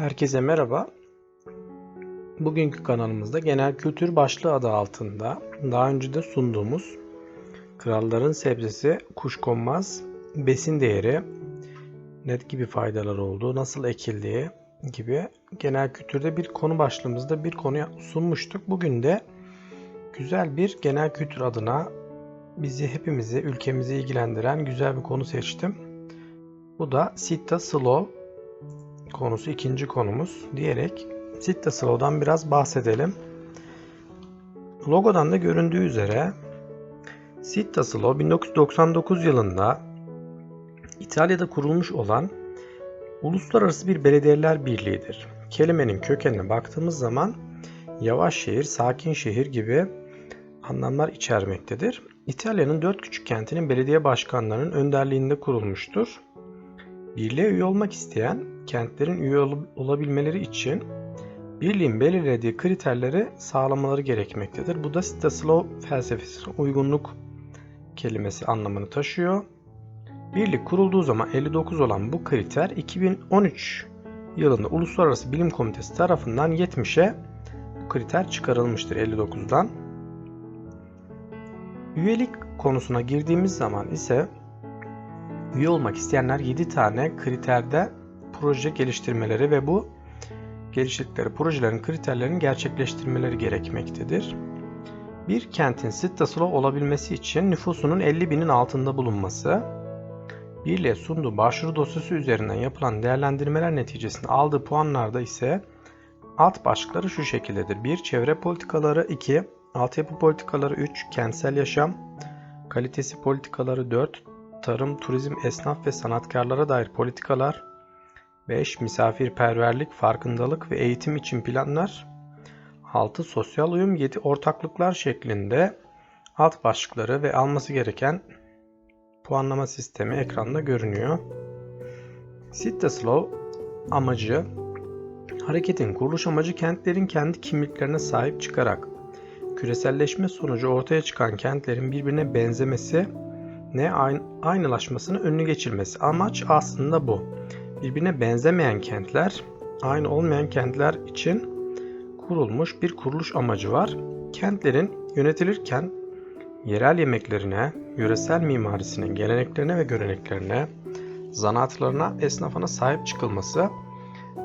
Herkese merhaba. Bugünkü kanalımızda genel kültür başlığı adı altında daha önce de sunduğumuz kralların sebzesi kuşkonmaz, besin değeri, ne gibi faydalar olduğu, nasıl ekildiği gibi genel kültürde bir konu başlığımızda bir konuya sunmuştuk. Bugün de güzel bir genel kültür adına bizi hepimizi, ülkemizi ilgilendiren güzel bir konu seçtim. Bu da Sitta Slow konusu ikinci konumuz diyerek Sitta Slow'dan biraz bahsedelim. Logodan da göründüğü üzere Sitta Slow 1999 yılında İtalya'da kurulmuş olan uluslararası bir belediyeler birliğidir. Kelimenin kökenine baktığımız zaman yavaş şehir, sakin şehir gibi anlamlar içermektedir. İtalya'nın dört küçük kentinin belediye başkanlarının önderliğinde kurulmuştur. Birliğe üye olmak isteyen kentlerin üye ol- olabilmeleri için birliğin belirlediği kriterleri sağlamaları gerekmektedir. Bu da Staslow felsefesine uygunluk kelimesi anlamını taşıyor. Birlik kurulduğu zaman 59 olan bu kriter 2013 yılında Uluslararası Bilim Komitesi tarafından 70'e bu kriter çıkarılmıştır 59'dan. Üyelik konusuna girdiğimiz zaman ise üye olmak isteyenler 7 tane kriterde proje geliştirmeleri ve bu geliştirdikleri projelerin kriterlerini gerçekleştirmeleri gerekmektedir. Bir kentin Sittaslow olabilmesi için nüfusunun 50 binin altında bulunması, birliğe sunduğu başvuru dosyası üzerinden yapılan değerlendirmeler neticesinde aldığı puanlarda ise alt başlıkları şu şekildedir. 1. Çevre politikaları 2. Altyapı politikaları 3. Kentsel yaşam kalitesi politikaları 4. Tarım, turizm, esnaf ve sanatkarlara dair politikalar 5. Misafirperverlik, farkındalık ve eğitim için planlar 6. Sosyal uyum 7. Ortaklıklar şeklinde alt başlıkları ve alması gereken puanlama sistemi ekranda görünüyor. Sittaslow amacı hareketin kuruluş amacı kentlerin kendi kimliklerine sahip çıkarak küreselleşme sonucu ortaya çıkan kentlerin birbirine benzemesi ne aynılaşmasını önüne geçirmesi. Amaç aslında bu. Birbirine benzemeyen kentler, aynı olmayan kentler için kurulmuş bir kuruluş amacı var. Kentlerin yönetilirken yerel yemeklerine, yöresel mimarisine, geleneklerine ve göreneklerine, zanaatlarına, esnafına sahip çıkılması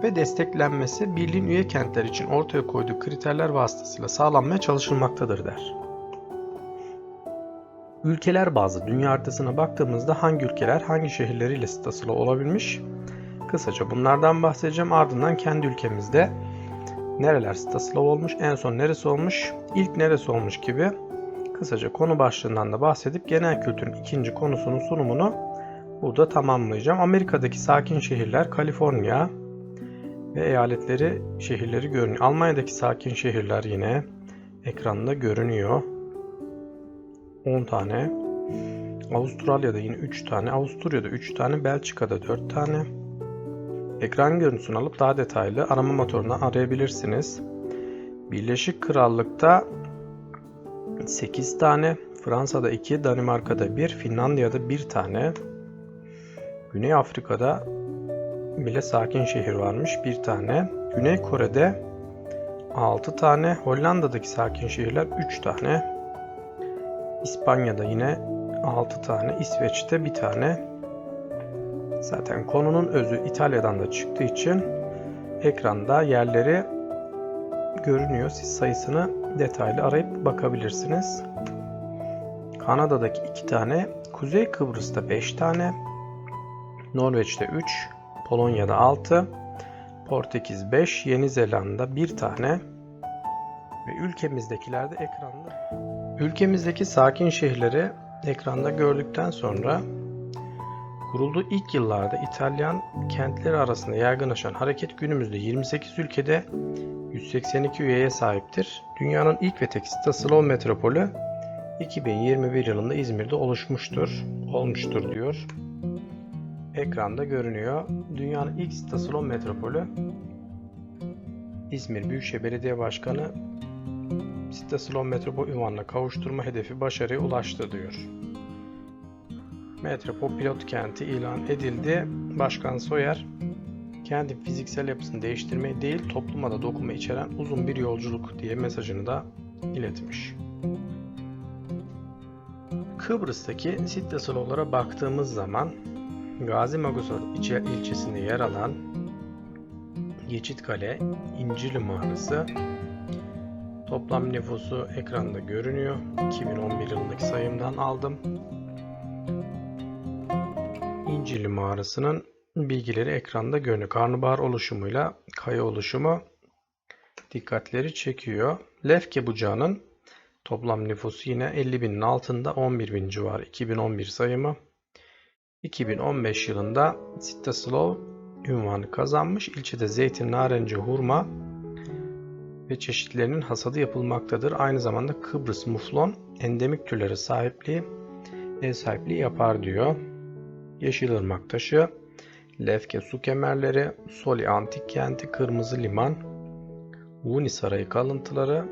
ve desteklenmesi birliğin üye kentler için ortaya koyduğu kriterler vasıtasıyla sağlanmaya çalışılmaktadır der. Ülkeler bazı dünya haritasına baktığımızda hangi ülkeler hangi şehirleriyle stasılı olabilmiş? Kısaca bunlardan bahsedeceğim. Ardından kendi ülkemizde nereler stasılı olmuş, en son neresi olmuş, ilk neresi olmuş gibi kısaca konu başlığından da bahsedip genel kültürün ikinci konusunun sunumunu burada tamamlayacağım. Amerika'daki sakin şehirler Kaliforniya ve eyaletleri, şehirleri görünüyor. Almanya'daki sakin şehirler yine ekranda görünüyor. 10 tane. Avustralya'da yine 3 tane. Avusturya'da 3 tane. Belçika'da 4 tane. Ekran görüntüsünü alıp daha detaylı arama motorundan arayabilirsiniz. Birleşik Krallık'ta 8 tane. Fransa'da 2, Danimarka'da 1, Finlandiya'da 1 tane. Güney Afrika'da bile sakin şehir varmış bir tane. Güney Kore'de 6 tane. Hollanda'daki sakin şehirler 3 tane. İspanya'da yine 6 tane, İsveç'te bir tane. Zaten konunun özü İtalya'dan da çıktığı için ekranda yerleri görünüyor. Siz sayısını detaylı arayıp bakabilirsiniz. Kanada'daki 2 tane, Kuzey Kıbrıs'ta 5 tane, Norveç'te 3, Polonya'da 6, Portekiz 5, Yeni Zelanda 1 tane ve ülkemizdekiler de ekranda. Ülkemizdeki sakin şehirleri ekranda gördükten sonra kurulduğu ilk yıllarda İtalyan kentleri arasında yaygınlaşan hareket günümüzde 28 ülkede 182 üyeye sahiptir. Dünyanın ilk ve tek Staslow metropolü 2021 yılında İzmir'de oluşmuştur, olmuştur diyor. Ekranda görünüyor. Dünyanın ilk Staslow metropolü İzmir Büyükşehir Belediye Başkanı Staslow metropol ünvanına kavuşturma hedefi başarıya ulaştı diyor. Metropol pilot kenti ilan edildi. Başkan Soyer kendi fiziksel yapısını değiştirmeyi değil topluma da dokunma içeren uzun bir yolculuk diye mesajını da iletmiş. Kıbrıs'taki Sitte Slow'lara baktığımız zaman Gazi ilçe- ilçesinde yer alan Geçitkale İncirli Mağarası toplam nüfusu ekranda görünüyor. 2011 yılındaki sayımdan aldım. İncirli Mağarası'nın bilgileri ekranda görünüyor. Karnabahar oluşumuyla kaya oluşumu dikkatleri çekiyor. Lefke Bucağı'nın toplam nüfusu yine 50 binin altında 11 bin civarı 2011 sayımı. 2015 yılında Sitte Slow ünvanı kazanmış. İlçede zeytin, narenciye, hurma ve çeşitlerinin hasadı yapılmaktadır. Aynı zamanda Kıbrıs muflon endemik türleri sahipliği ev sahipliği yapar diyor. Yeşilırmak taşı, Lefke su kemerleri, Soli antik kenti, Kırmızı liman, Vuni sarayı kalıntıları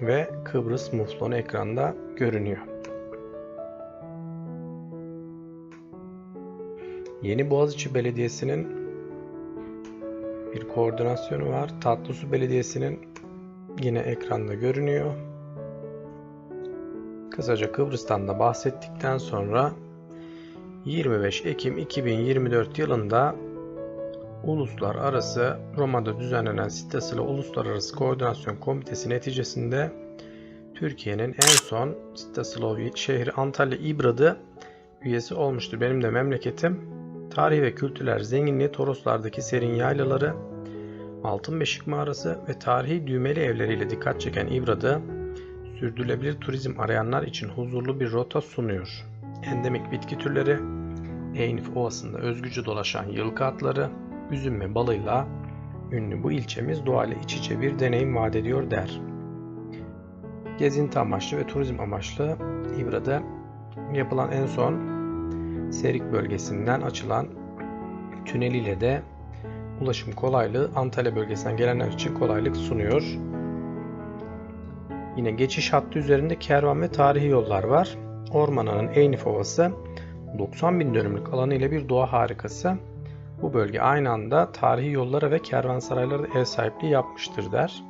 ve Kıbrıs muflonu ekranda görünüyor. Yeni Boğaziçi Belediyesi'nin bir koordinasyonu var. Tatlısu Belediyesi'nin yine ekranda görünüyor. Kısaca Kıbrıs'tan da bahsettikten sonra 25 Ekim 2024 yılında Uluslararası Roma'da düzenlenen Sittasıla Uluslararası Koordinasyon Komitesi neticesinde Türkiye'nin en son Sittasıla şehri Antalya İbradı üyesi olmuştur. Benim de memleketim. Tarihi ve kültürel zenginliği Toroslardaki serin yaylaları, Altın Beşik Mağarası ve tarihi düğmeli evleriyle dikkat çeken İbradı, sürdürülebilir turizm arayanlar için huzurlu bir rota sunuyor. Endemik bitki türleri, Eynif Ovası'nda özgücü dolaşan yılkı atları, üzüm ve balıyla ünlü bu ilçemiz doğayla iç içe bir deneyim vaat ediyor der. Gezinti amaçlı ve turizm amaçlı İbra'da yapılan en son Serik bölgesinden açılan tüneliyle de ulaşım kolaylığı Antalya bölgesinden gelenler için kolaylık sunuyor. Yine geçiş hattı üzerinde kervan ve tarihi yollar var. Ormana'nın Eynif Ovası 90 bin dönümlük alanı ile bir doğa harikası. Bu bölge aynı anda tarihi yollara ve kervansaraylara da ev sahipliği yapmıştır der.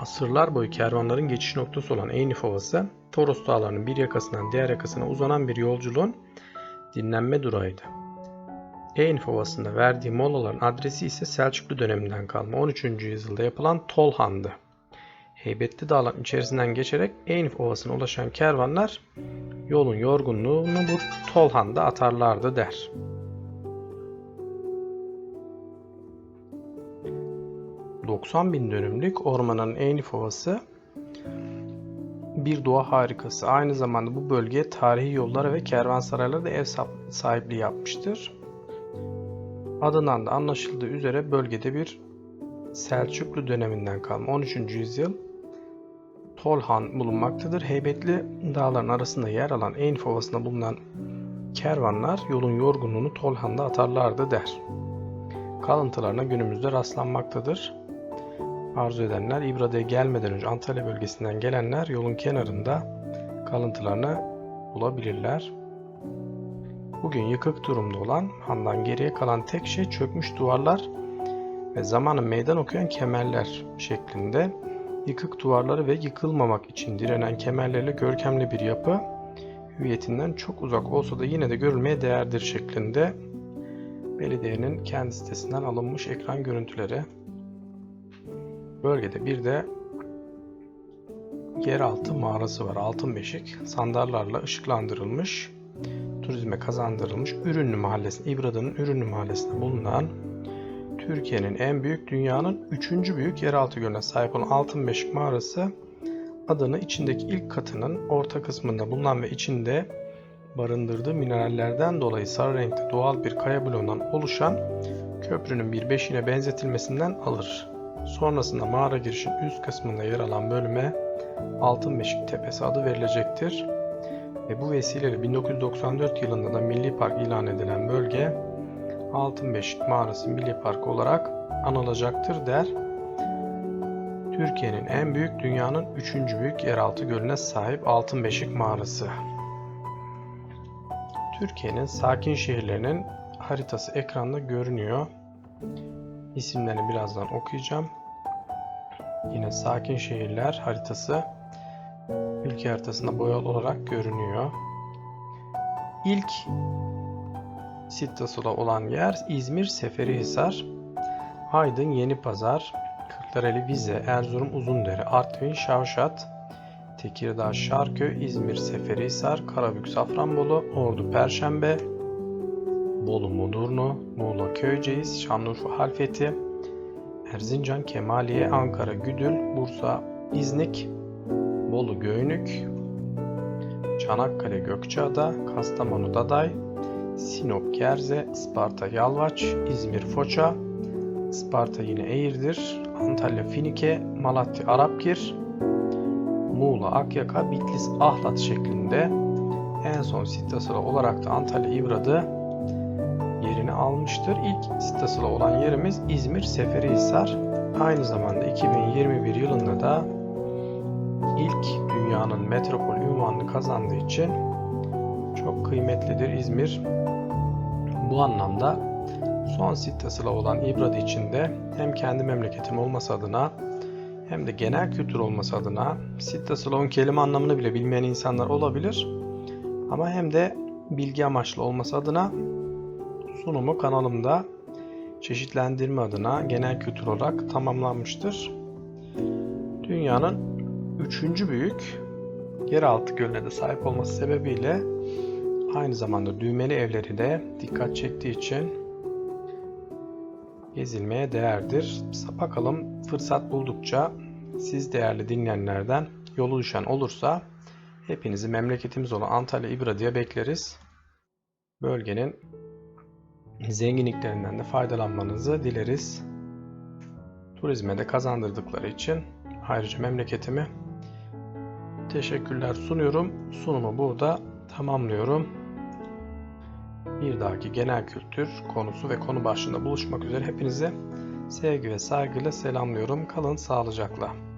Asırlar boyu kervanların geçiş noktası olan Eynif Ovası, Toros Dağları'nın bir yakasından diğer yakasına uzanan bir yolculuğun dinlenme durağıydı. Eynif Ovası'nda verdiği molaların adresi ise Selçuklu döneminden kalma 13. yüzyılda yapılan Tolhan'dı. Heybetli dağların içerisinden geçerek Eynif Ovası'na ulaşan kervanlar yolun yorgunluğunu bu Tolhan'da atarlardı der. ...90 bin dönümlük ormanın Eynif Ovası bir doğa harikası. Aynı zamanda bu bölgeye tarihi yollara ve kervansaraylara da ev sahipliği yapmıştır. Adından da anlaşıldığı üzere bölgede bir Selçuklu döneminden kalma 13. yüzyıl Tolhan bulunmaktadır. Heybetli dağların arasında yer alan Eynif Ovası'nda bulunan kervanlar yolun yorgunluğunu Tolhan'da atarlardı der. Kalıntılarına günümüzde rastlanmaktadır. Arzu edenler İbradı'ya gelmeden önce Antalya bölgesinden gelenler yolun kenarında kalıntılarını bulabilirler. Bugün yıkık durumda olan handan geriye kalan tek şey çökmüş duvarlar ve zamanın meydan okuyan kemerler şeklinde yıkık duvarları ve yıkılmamak için direnen kemerlerle görkemli bir yapı hüviyetinden çok uzak olsa da yine de görülmeye değerdir şeklinde belediyenin kendi sitesinden alınmış ekran görüntüleri. Bölgede bir de yeraltı mağarası var. Altın Beşik sandallarla ışıklandırılmış, turizme kazandırılmış Ürünlü Mahallesi, İbradı'nın Ürünlü Mahallesi'nde bulunan Türkiye'nin en büyük, dünyanın üçüncü büyük yeraltı gölüne sahip olan Altın Beşik Mağarası adını içindeki ilk katının orta kısmında bulunan ve içinde barındırdığı minerallerden dolayı sarı renkte doğal bir kaya bloğundan oluşan köprünün bir beşiğine benzetilmesinden alır. Sonrasında mağara girişin üst kısmında yer alan bölüme Altın Beşik Tepesi adı verilecektir. Ve bu vesileyle 1994 yılında da Milli Park ilan edilen bölge Altın Beşik Mağarası Milli Park olarak anılacaktır der. Türkiye'nin en büyük, dünyanın üçüncü büyük yeraltı gölüne sahip Altın Beşik Mağarası. Türkiye'nin sakin şehirlerinin haritası ekranda görünüyor. İsimlerini birazdan okuyacağım. Yine sakin şehirler haritası ülke haritasında boyalı olarak görünüyor. İlk Sittasula olan yer İzmir Seferihisar, Aydın Yenipazar, Kırklareli Vize, Erzurum Uzundere, Artvin Şavşat, Tekirdağ Şarköy, İzmir Seferihisar, Karabük Safranbolu, Ordu Perşembe, Bolu Mudurnu, Muğla Köyceğiz, Şanlıurfa Halfeti, Erzincan Kemaliye, Ankara Güdül, Bursa İznik, Bolu Göynük, Çanakkale Gökçeada, Kastamonu Daday, Sinop Gerze, Isparta Yalvaç, İzmir Foça, Isparta yine Eğirdir, Antalya Finike, Malatya Arapgir, Muğla Akyaka, Bitlis Ahlat şeklinde en son site sıra olarak da Antalya İbradı yerini almıştır. İlk site sıra olan yerimiz İzmir Seferihisar. Aynı zamanda 2021 yılında da ilk dünyanın metropol ünvanını kazandığı için çok kıymetlidir İzmir. Bu anlamda son site sıra olan İbradı için de hem kendi memleketim olması adına hem de genel kültür olması adına Sitta Slow'un kelime anlamını bile bilmeyen insanlar olabilir. Ama hem de bilgi amaçlı olması adına sunumu kanalımda çeşitlendirme adına genel kültür olarak tamamlanmıştır. Dünyanın üçüncü büyük yeraltı gölüne de sahip olması sebebiyle aynı zamanda düğmeli evleri de dikkat çektiği için gezilmeye değerdir. Bakalım fırsat buldukça siz değerli dinleyenlerden yolu düşen olursa hepinizi memleketimiz olan Antalya İbradı'ya bekleriz. Bölgenin zenginliklerinden de faydalanmanızı dileriz. Turizme de kazandırdıkları için ayrıca memleketimi teşekkürler sunuyorum. Sunumu burada tamamlıyorum. Bir dahaki genel kültür konusu ve konu başlığında buluşmak üzere hepinize sevgi ve saygıyla selamlıyorum. Kalın sağlıcakla.